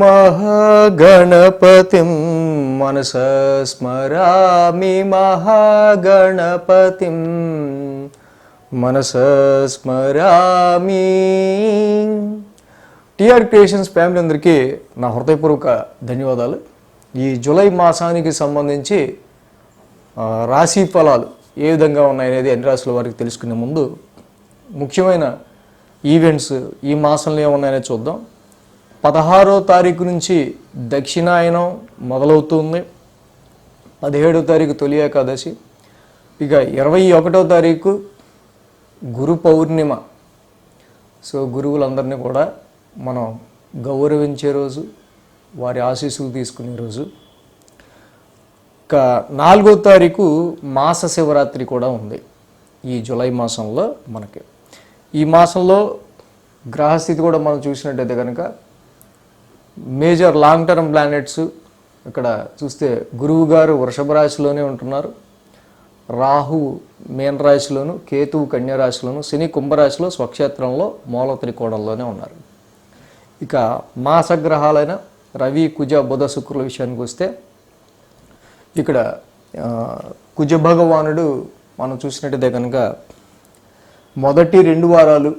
महागणपतिं मनसा स्मरामि महागणपतिं మనసా స్మరామి TR creations family అందరికీ నా హృదయపూర్వక ధన్యవాదాలు ఈ జూలై మాసానికి సంబంధించి ఆ, రాశి ఫలాలు ఏ విధంగా ఉన్నాయనేది అన్ని రాశుల వారికి తెలుసుకునే ముందు ముఖ్యమైన ఈవెంట్స్ ఈ మాసంలో ఏమున్నాయనేది చూద్దాం పదహారో తారీఖు నుంచి దక్షిణాయనం మొదలవుతుంది. పదిహేడో తారీఖు తొలి ఏకాదశి. ఇక ఇరవై ఒకటో తారీఖు గురు పౌర్ణిమ. సో గురువులందరినీ కూడా మనం గౌరవించే రోజు వారి ఆశీస్సులు తీసుకునే రోజు. ఇక నాలుగో తారీఖు మాస శివరాత్రి కూడా ఉంది. ఈ జూలై మాసంలో మనకి. ఈ మాసంలో గ్రహస్థితి కూడా మనం చూసినట్టయితే కనుక మేజర్ లాంగ్ టర్మ్ ప్లానెట్స్ ఇక్కడ చూస్తే గురువు గారు వృషభ రాశిలోనే ఉంటున్నారు. రాహు మీన రాశిలోను కేతువు కన్యరాశిలోను శని కుంభరాశిలో స్వక్షేత్రంలో మూల త్రికోణంలోనే ఉన్నారు. ఇక మాసగ్రహాలైన రవి కుజ బుధ శుక్రుల విషయానికి వస్తే ఇక్కడ కుజ భగవానుడు మనం చూసినట్టయితే కనుక మొదటి రెండు వారాలు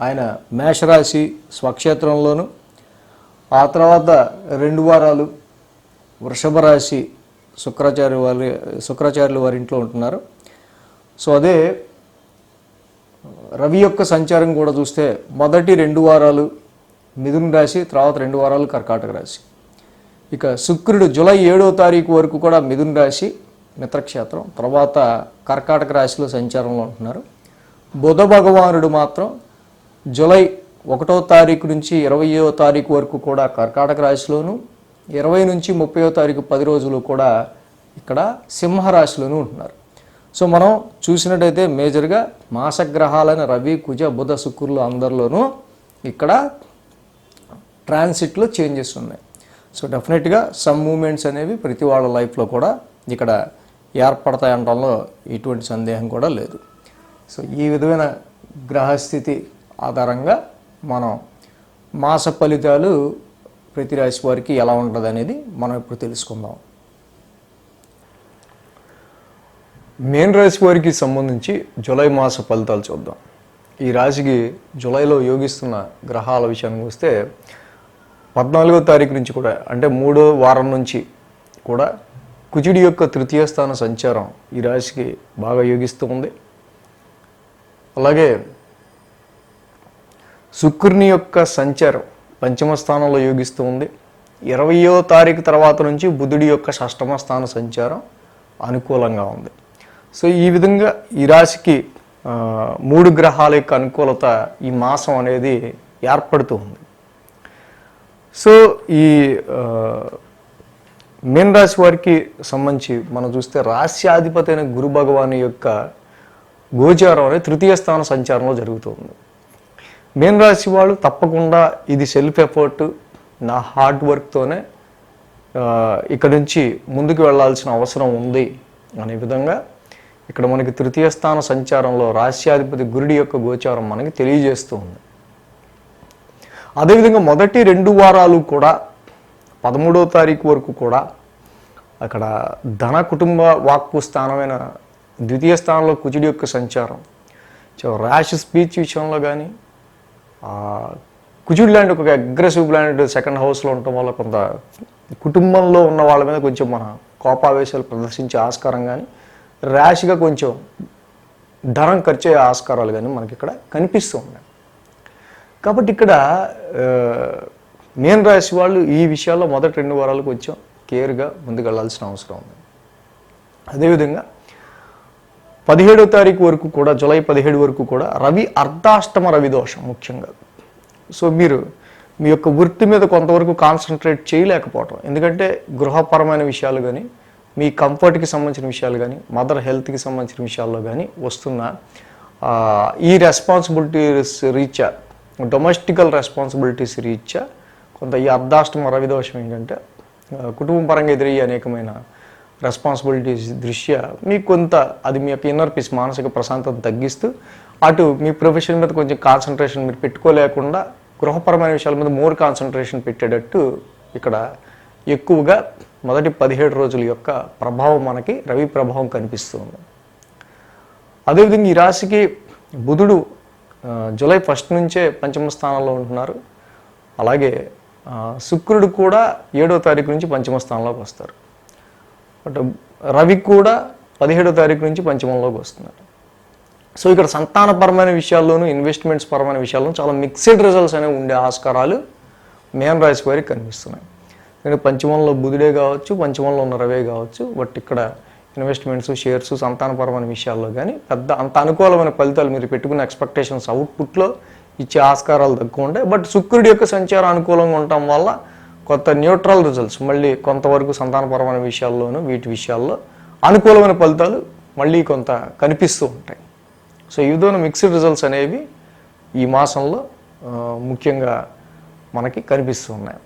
ఆయన మేషరాశి స్వక్షేత్రంలోను ఆ తర్వాత రెండు వారాలు వృషభ రాశి శుక్రాచార్య వారి శుక్రాచార్యులు వారి ఇంట్లో ఉంటున్నారు. సో అదే రవి యొక్క సంచారం కూడా చూస్తే మొదటి రెండు వారాలు మిథున రాశి తర్వాత రెండు వారాలు కర్కాటక రాశి. ఇక శుక్రుడు జూలై ఏడో తారీఖు వరకు కూడా మిథున రాశి మిత్రక్షేత్రం తర్వాత కర్కాటక రాశిలో సంచారంలో ఉంటున్నారు. బుధ భగవానుడు మాత్రం జూలై ఒకటో తారీఖు నుంచి ఇరవయో తారీఖు వరకు కూడా కర్కాటక రాశిలోను ఇరవై నుంచి ముప్పయో తారీఖు పది రోజులు కూడా ఇక్కడ సింహరాశిలోనూ ఉంటున్నారు. సో మనం చూసినట్టయితే మేజర్గా మాసగ్రహాలైన రవి కుజ బుధ శుక్రులు అందరిలోనూ ఇక్కడ ట్రాన్సిట్లో చేంజెస్ ఉన్నాయి. సో డెఫినెట్గా సమ్ మూమెంట్స్ అనేవి ప్రతి వాళ్ళ లైఫ్లో కూడా ఇక్కడ ఏర్పడతాయి అనడంలో ఎటువంటి సందేహం కూడా లేదు. సో ఈ విధమైన గ్రహస్థితి ఆధారంగా మనం మాస ఫలితాలు ప్రతి రాశి వారికి ఎలా ఉంటుంది అనేది మనం ఇప్పుడు తెలుసుకుందాం. మేన్ రాశి వారికి సంబంధించి జూలై మాస ఫలితాలు చూద్దాం. ఈ రాశికి జూలైలో యోగిస్తున్న గ్రహాల విషయానికి వస్తే పద్నాలుగో తారీఖు నుంచి కూడా అంటే మూడో వారం నుంచి కూడా కుజుడి యొక్క తృతీయ స్థాన సంచారం ఈ రాశికి బాగా యోగిస్తూ ఉంది. అలాగే శుక్రుని యొక్క సంచారం పంచమ స్థానంలో యోగిస్తూ ఉంది. ఇరవయో తారీఖు తర్వాత నుంచి బుధుడి యొక్క షష్టమ స్థాన సంచారం అనుకూలంగా ఉంది. సో ఈ విధంగా ఈ రాశికి మూడు గ్రహాల యొక్క అనుకూలత ఈ మాసం అనేది ఏర్పడుతూ ఉంది. సో ఈ మీన రాశి వారికి సంబంధించి మనం చూస్తే రాశ్యాధిపతి అయిన గురు భగవాన్ యొక్క గోచారం అనేది తృతీయ స్థాన సంచారంలో జరుగుతుంది మీన రాశి వాళ్ళు తప్పకుండా ఇది సెల్ఫ్ ఎఫర్ట్ నా హార్డ్ వర్క్తోనే ఇక్కడ నుంచి ముందుకు వెళ్ళాల్సిన అవసరం ఉంది అనే విధంగా ఇక్కడ మనకి తృతీయ స్థాన సంచారంలో రాశ్యాధిపతి గురుడి యొక్క గోచారం మనకి తెలియజేస్తూ ఉంది. అదేవిధంగా మొదటి రెండు వారాలు కూడా పదమూడో తారీఖు వరకు కూడా అక్కడ ధన కుటుంబ వాక్కు స్థానమైన ద్వితీయ స్థానంలో కుజుడి యొక్క సంచారం. సో ర్యాష్ స్పీచ్ విషయంలో కానీ కుజుడు లాంటి ఒక అగ్రెసివ్ ప్లానెట్ సెకండ్ హౌస్లో ఉండటం వల్ల కొంత కుటుంబంలో ఉన్న వాళ్ళ మీద కొంచెం మన కోపావేశాలు ప్రదర్శించే ఆస్కారం కానీ ర్యాష్గా కొంచెం ధనం ఖర్చు అయ్యే ఆస్కారాలు కానీ మనకి ఇక్కడ కనిపిస్తూ ఉన్నాయి. కాబట్టి ఇక్కడ నేను రాసి వాళ్ళు ఈ విషయాల్లో మొదటి రెండు వారాలు కొంచెం కేర్గా ముందుకెళ్ళాల్సిన అవసరం ఉంది. అదేవిధంగా పదిహేడో తారీఖు వరకు కూడా జూలై పదిహేడు వరకు కూడా రవి అర్ధాష్టమ రవి దోషం ముఖ్యంగా. సో మీరు మీ యొక్క వృత్తి మీద కొంతవరకు కాన్సన్ట్రేట్ చేయలేకపోవటం. ఎందుకంటే గృహపరమైన విషయాలు కానీ మీ కంఫర్ట్కి సంబంధించిన విషయాలు కానీ మదర్ హెల్త్కి సంబంధించిన విషయాల్లో కానీ వస్తున్న ఈ రెస్పాన్సిబిలిటీస్ రీత్యా డొమెస్టికల్ రెస్పాన్సిబిలిటీస్ రీత్యా కొంత ఈ అర్ధాష్టమ రవి దోషం ఏంటంటే కుటుంబ పరంగా ఎదురయ్యే అనేకమైన రెస్పాన్సిబిలిటీస్ దృష్ట్యా మీకు కొంత అది మీ యొక్క ఇన్నర్ పీస్ మానసిక ప్రశాంతత తగ్గిస్తూ అటు మీ ప్రొఫెషన్ మీద కొంచెం కాన్సన్ట్రేషన్ మీరు పెట్టుకోలేకుండా గృహపరమైన విషయాల మీద మోర్ కాన్సన్ట్రేషన్ పెట్టేటట్టు ఇక్కడ ఎక్కువగా మొదటి పదిహేడు రోజుల యొక్క ప్రభావం మనకి రవి ప్రభావం కనిపిస్తుంది అదేవిధంగా ఈ రాశికి బుధుడు జూలై ఫస్ట్ నుంచే పంచమ స్థానంలో ఉంటున్నారు. అలాగే శుక్రుడు కూడా ఏడో తారీఖు నుంచి పంచమ స్థానంలోకి వస్తారు. బట్ రవి కూడా పదిహేడో తారీఖు నుంచి పంచమంలోకి వస్తున్నారు. సో ఇక్కడ సంతానపరమైన విషయాల్లోనూ ఇన్వెస్ట్మెంట్స్ పరమైన విషయాల్లోనూ చాలా మిక్స్డ్ రిజల్ట్స్ అనేవి ఉండే ఆస్కారాలు మేన్ రాశి వారికి కనిపిస్తున్నాయి. ఎందుకంటే పంచమంలో బుధుడే కావచ్చు పంచమంలో ఉన్న రవే కావచ్చు బట్ ఇక్కడ ఇన్వెస్ట్మెంట్స్ షేర్స్ సంతానపరమైన విషయాల్లో కానీ పెద్ద అంత అనుకూలమైన ఫలితాలు మీరు పెట్టుకున్న ఎక్స్పెక్టేషన్స్ అవుట్పుట్లో ఇచ్చే ఆస్కారాలు తక్కువ ఉంటాయి. బట్ శుక్రుడి యొక్క సంచారం అనుకూలంగా ఉండటం వల్ల కొత్త న్యూట్రల్ రిజల్ట్స్ మళ్ళీ కొంతవరకు సంతానపరమైన విషయాల్లోనూ వీటి విషయాల్లో అనుకూలమైన ఫలితాలు మళ్ళీ కొంత కనిపిస్తూ ఉంటాయి. సో ఈ విధమైన మిక్స్డ్ రిజల్ట్స్ అనేవి ఈ మాసంలో ముఖ్యంగా మనకి కనిపిస్తూ ఉన్నాయి.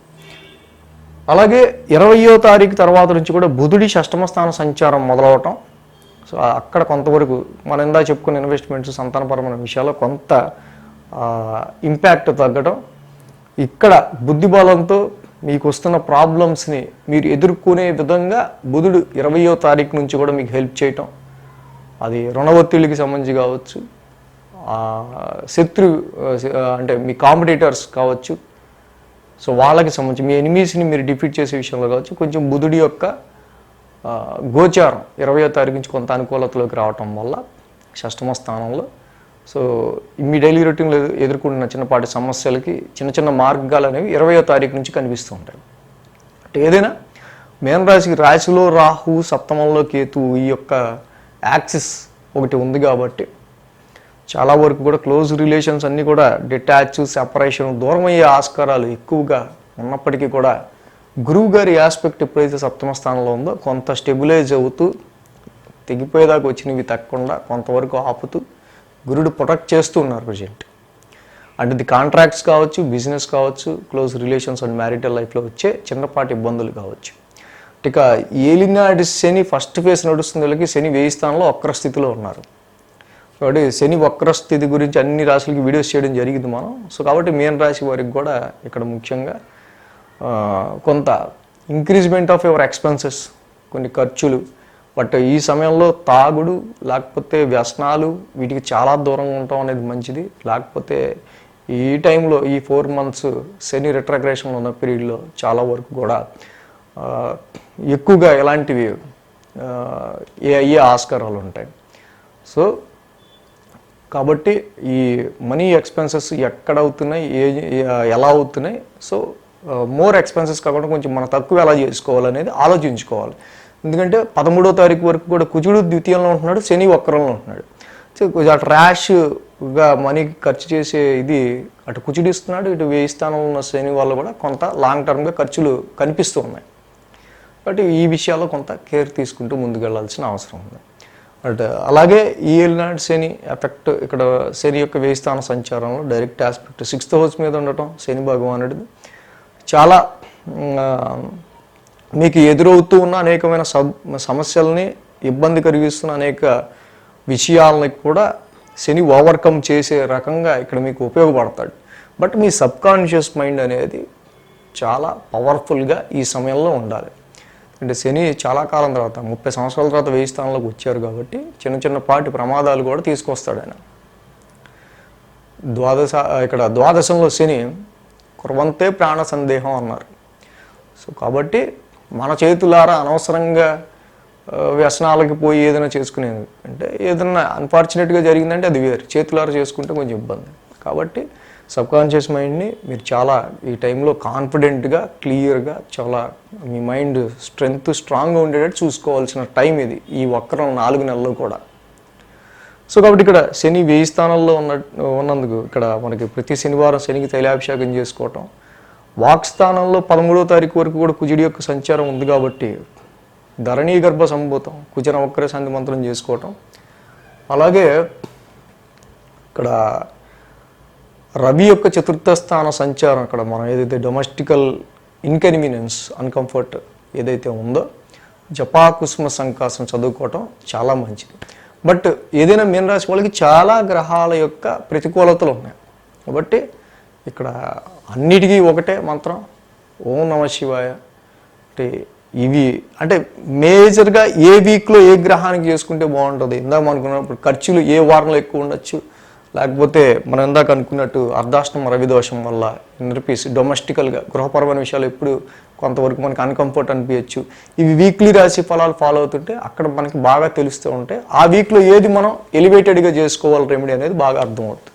అలాగే ఇరవయో తారీఖు తర్వాత నుంచి కూడా బుధుడి షష్టమ స్థాన సంచారం మొదలవటం. సో అక్కడ కొంతవరకు మనం ఇందా చెప్పుకున్న ఇన్వెస్ట్మెంట్స్ సంతానపరమైన విషయాల్లో కొంత ఇంపాక్ట్ తగ్గడం ఇక్కడ బుద్ధి బలంతో మీకు వస్తున్న ప్రాబ్లమ్స్ని మీరు ఎదుర్కొనే విధంగా బుధుడు ఇరవయో తారీఖు నుంచి కూడా మీకు హెల్ప్ చేయటం. అది రుణ ఒత్తిడికి సంబంధించి కావచ్చు శత్రు అంటే మీ కాంపిటీటర్స్ కావచ్చు. సో వాళ్ళకి సంబంధించి మీ ఎనిమీస్ని మీరు డిఫీట్ చేసే విషయంలో కావచ్చు. కొంచెం బుధుడి యొక్క గోచారం ఇరవయో తారీఖు నుంచి కొంత అనుకూలతలోకి రావటం వల్ల షష్టమ స్థానంలో సో మీ డైలీ రొటీన్లో ఎదుర్కొంటున్న చిన్నపాటి సమస్యలకి చిన్న చిన్న మార్గాలు అనేవి ఇరవయో తారీఖు నుంచి కనిపిస్తూ ఉంటాయి. అంటే ఏదైనా మేన రాశికి రాశిలో రాహు సప్తమంలో కేతు ఈ యొక్క యాక్సిస్ ఒకటి ఉంది కాబట్టి చాలా వరకు కూడా క్లోజ్ రిలేషన్స్ అన్నీ కూడా డిటాచ్ సెపరేషన్ దూరం అయ్యే ఆస్కారాలు ఎక్కువగా ఉన్నప్పటికీ కూడా గురువు గారి ఆస్పెక్ట్ ఎప్పుడైతే సప్తమ స్థానంలో ఉందో కొంత స్టెబిలైజ్ అవుతూ తెగిపోయేదాకా వచ్చినవి తగ్గకుండా కొంతవరకు ఆపుతూ గురుడు ప్రొటెక్ట్ చేస్తూ ఉన్నారు ప్రజెంట్. అంటే ది కాంట్రాక్ట్స్ కావచ్చు బిజినెస్ కావచ్చు క్లోజ్ రిలేషన్స్ అండ్ మ్యారిటల్ లైఫ్లో వచ్చే చిన్నపాటి ఇబ్బందులు కావచ్చు. ఇక ఏలినాటి శని ఫస్ట్ ఫేస్ నడుస్తున్న వాళ్ళకి శని వేయి స్థానంలో ఒక్కర స్థితిలో ఉన్నారు. కాబట్టి శని వక్ర స్థితి గురించి అన్ని రాశులకి వీడియోస్ చేయడం జరిగింది మనం. సో కాబట్టి మీన రాశి వారికి కూడా ఇక్కడ ముఖ్యంగా కొంత ఇంక్రీజ్మెంట్ ఆఫ్ యువర్ ఎక్స్పెన్సెస్ కొన్ని ఖర్చులు బట్ ఈ సమయంలో తాగుడు లేకపోతే వ్యసనాలు వీటికి చాలా దూరంగా ఉండటం అనేది మంచిది. లేకపోతే ఈ టైంలో ఈ ఫోర్ మంత్స్ శని రిట్రగ్రేషన్లో ఉన్న పీరియడ్లో చాలా వరకు కూడా ఎక్కువగా ఎలాంటివి ఏ అయ్యే ఆస్కారాలు ఉంటాయి. సో కాబట్టి ఈ మనీ ఎక్స్పెన్సెస్ ఎక్కడ అవుతున్నాయి ఏ ఏ- ఎలా అవుతున్నాయి సో మోర్ ఎక్స్పెన్సెస్ కాకుండా కొంచెం మనం తక్కువ ఎలా చేసుకోవాలనేది ఆలోచించుకోవాలి. ఎందుకంటే పదమూడో తారీఖు వరకు కూడా కుజుడు ద్వితీయంలో ఉంటున్నాడు శని వక్రంలో ఉంటున్నాడు. సో అటు ర్యాష్గా మనీ ఖర్చు చేసే ఇది అటు కుజుడు ఇస్తున్నాడు ఇటు వేయి స్థానంలో ఉన్న శని వల్ల కూడా కొంత లాంగ్ టర్మ్గా ఖర్చులు కనిపిస్తూ ఉన్నాయి. బట్ ఈ విషయాల్లో కొంత కేర్ తీసుకుంటూ ముందుకెళ్ళాల్సిన అవసరం ఉంది. బట్ అలాగే ఈ ఏలినాటి శని ఎఫెక్ట్ ఇక్కడ శని యొక్క వేయి స్థాన సంచారంలో డైరెక్ట్ ఆస్పెక్ట్ సిక్స్త్ హౌస్ మీద ఉండటం శని భగవానుడిది. చాలా మీకు ఎదురవుతూ ఉన్న అనేకమైన సబ్ సమస్యల్ని ఇబ్బంది కలిగిస్తున్న అనేక విషయాలని కూడా శని ఓవర్కమ్ చేసే రకంగా ఇక్కడ మీకు ఉపయోగపడతాడు. బట్ మీ సబ్ కాన్షియస్ మైండ్ అనేది చాలా పవర్ఫుల్గా ఈ సమయంలో ఉండాలి. అంటే శని చాలా కాలం తర్వాత ముప్పై సంవత్సరాల తర్వాత వెయ్యి స్థానంలోకి వచ్చారు కాబట్టి చిన్న చిన్నపాటి ప్రమాదాలు కూడా తీసుకొస్తాడు ఆయన. ద్వాదశ ఇక్కడ ద్వాదశంలో శని కురవంతే ప్రాణ సందేహం అన్నారు. సో కాబట్టి మన చేతులారా అనవసరంగా వ్యసనాలకి పోయి ఏదైనా చేసుకునేది. అంటే ఏదైనా అన్ఫార్చునేట్గా జరిగిందంటే అది వేరు. చేతులారా చేసుకుంటే కొంచెం ఇబ్బంది. కాబట్టి సబ్కాన్షియస్ మైండ్ని మీరు చాలా ఈ టైంలో కాన్ఫిడెంట్గా క్లియర్గా చాలా మీ మైండ్ స్ట్రెంగ్త్ స్ట్రాంగ్గా ఉండేటట్టు చూసుకోవాల్సిన టైం ఇది ఈ వక్రం నాలుగు నెలలు కూడా. సో కాబట్టి ఇక్కడ శని వేయి స్థానంలో ఉన్న ఉన్నందుకు ఇక్కడ మనకి ప్రతి శనివారం శనికి తైలాభిషేకం చేసుకోవటం వాక్స్థానంలో పదమూడవ తారీఖు వరకు కూడా కుజుడి యొక్క సంచారం ఉంది కాబట్టి ధరణీ గర్భ సంభూతం కుజన ఒక్కరే సంధి మంత్రం చేసుకోవటం. అలాగే ఇక్కడ రవి యొక్క చతుర్థ స్థాన సంచారం అక్కడ మనం ఏదైతే డొమెస్టికల్ ఇన్కన్వీనియన్స్ అన్కంఫర్ట్ ఏదైతే ఉందో జపాకుసుమ సంకాసం చదువుకోవటం చాలా మంచిది. బట్ ఏదైనా మీనరాశి వాళ్ళకి చాలా గ్రహాల యొక్క ప్రతికూలతలు ఉన్నాయి. కాబట్టి ఇక్కడ అన్నిటికీ ఒకటే మంత్రం. ఓం నమ శివాయ. అంటే ఇవి అంటే మేజర్గా ఏ వీక్లో ఏ గ్రహానికి చేసుకుంటే బాగుంటుంది? ఇందాక అనుకున్నప్పుడు ఖర్చులు ఏ వారంలో ఎక్కువ ఉండొచ్చు? లేకపోతే మనం ఇందాక అనుకున్నట్టు అర్ధాష్టం రవి దోషం వల్ల రూపీస్ డొమెస్టికల్గా గృహపరమైన విషయాలు ఎప్పుడు కొంతవరకు మనకి అన్కంఫర్ట్ అనిపించచ్చు ఇవి వీక్లీ రాశి ఫలాలు ఫాలో అవుతుంటే అక్కడ మనకి బాగా తెలుస్తూ ఉంటే ఆ వీక్లో ఏది మనం ఎలివేటెడ్గా చేసుకోవాలి రెమెడీ అనేది బాగా అర్థమవుతుంది.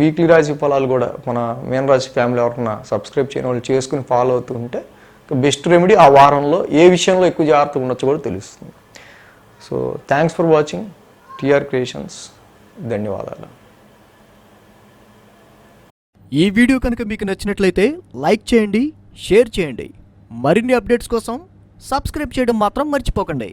వీక్లీ రాశి ఫలాలు కూడా మన మీన రాశి ఫ్యామిలీ ఎవరన్నా సబ్స్క్రైబ్ చేయని వాళ్ళు చేసుకుని ఫాలో అవుతుంటే బెస్ట్ రెమెడీ ఆ వారంలో ఏ విషయంలో ఎక్కువ జాగ్రత్తగా ఉండొచ్చు కూడా తెలుస్తుంది. So thanks for watching TR creations ధన్యవాదాలు. ఈ వీడియో కనుక మీకు నచ్చినట్లయితే లైక్ చేయండి షేర్ చేయండి. మరిన్ని అప్డేట్స్ కోసం సబ్స్క్రైబ్ చేయడం మాత్రం మర్చిపోకండి.